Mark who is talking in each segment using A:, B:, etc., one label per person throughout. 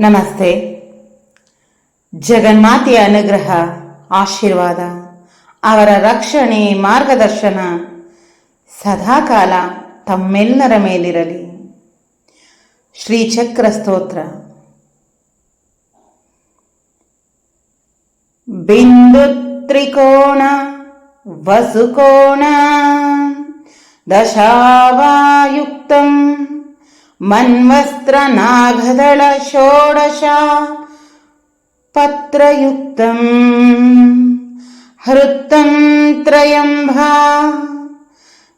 A: ನಮಸ್ತೆ. ಜಗನ್ಮಾತೆಯ ಅನುಗ್ರಹ, ಆಶೀರ್ವಾದ, ಅವರ ರಕ್ಷಣೆ, ಮಾರ್ಗದರ್ಶನ ಸದಾಕಾಲ ತಮ್ಮೆಲ್ಲರ ಮೇಲಿರಲಿ. ಶ್ರೀಚಕ್ರ ಸ್ತೋತ್ರ. ಬಿಂದು ತ್ರಿಕೋಣ, ವಸುಕೋಣ, ದಶಾವಾಯುಕ್ತಂ मन्वस्त्रनाघदळ षोडश पत्रयुक्तम् हृत्तं त्रयम्भा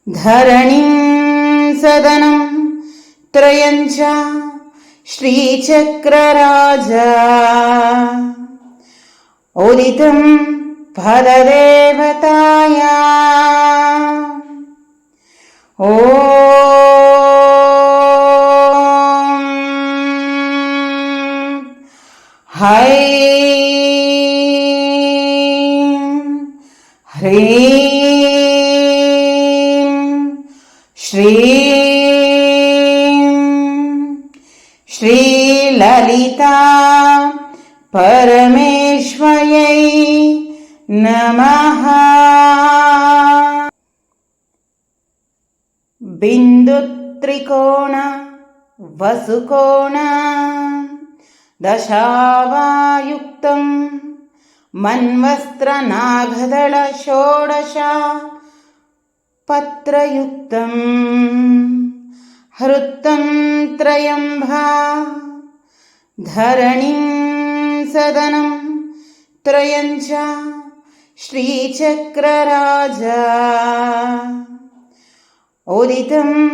A: धरणिं सदनं त्रयञ्च श्रीचक्रराजा। उदितं पददेवताया హై హ్రీం శ్రీం శ్రీలలితా పరమేశ్వర్యై నమ బిందుత్రికోణ వసుకోణ दशावायुक्तं मन्वस्त्रनाघदळ षोडश। पत्रयुक्तं हृत्तं त्रयम्भा धरणिं सदनं त्रयञ्च श्रीचक्रराजा। उदितं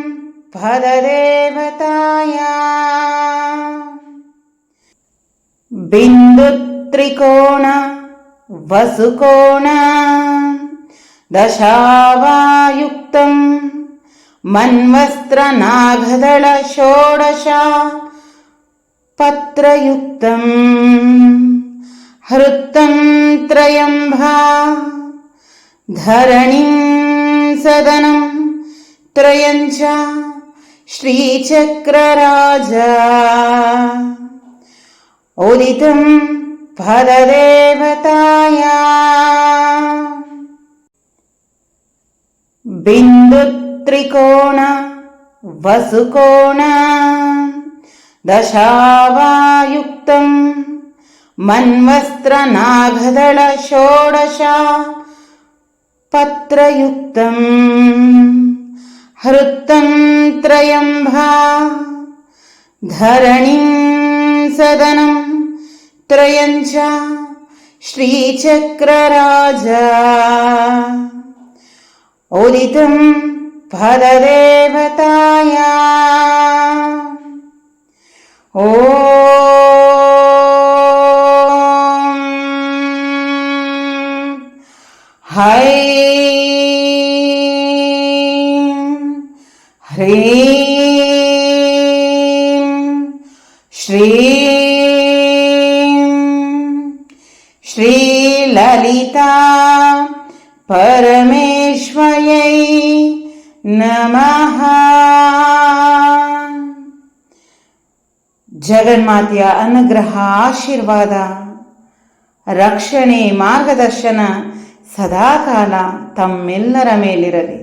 A: पददेवताया बिन्दुत्रिकोण वसुकोण दशावायुक्तं मन्वस्त्रनाघदळ षोडश पत्रयुक्तं हृत्तं त्रयम्भा धरणिं सदनं त्रयञ्च श्रीचक्रराजा उदितं पददेवताया बिन्दुत्रिकोण वसुकोण दशावायुक्तं मन्वस्त्रनाघदळ षोडश पत्रयुक्तं हृत्तं त्रयम्भा धरणिं सदनं त्रयञ्च श्रीचक्रराजा उदितं पददेवताया ॐ है ह्रीं श्री श्रीललिता परमेश्वयै ನಮಃ ಜಗನ್ಮಾತೆಯ ಅನುಗ್ರಹ ಆಶೀರ್ವಾದ ರಕ್ಷಣೆ ಮಾರ್ಗದರ್ಶನ ಸದಾಕಾಲ ತಮ್ಮೆಲ್ಲರ ಮೇಲಿರಲಿ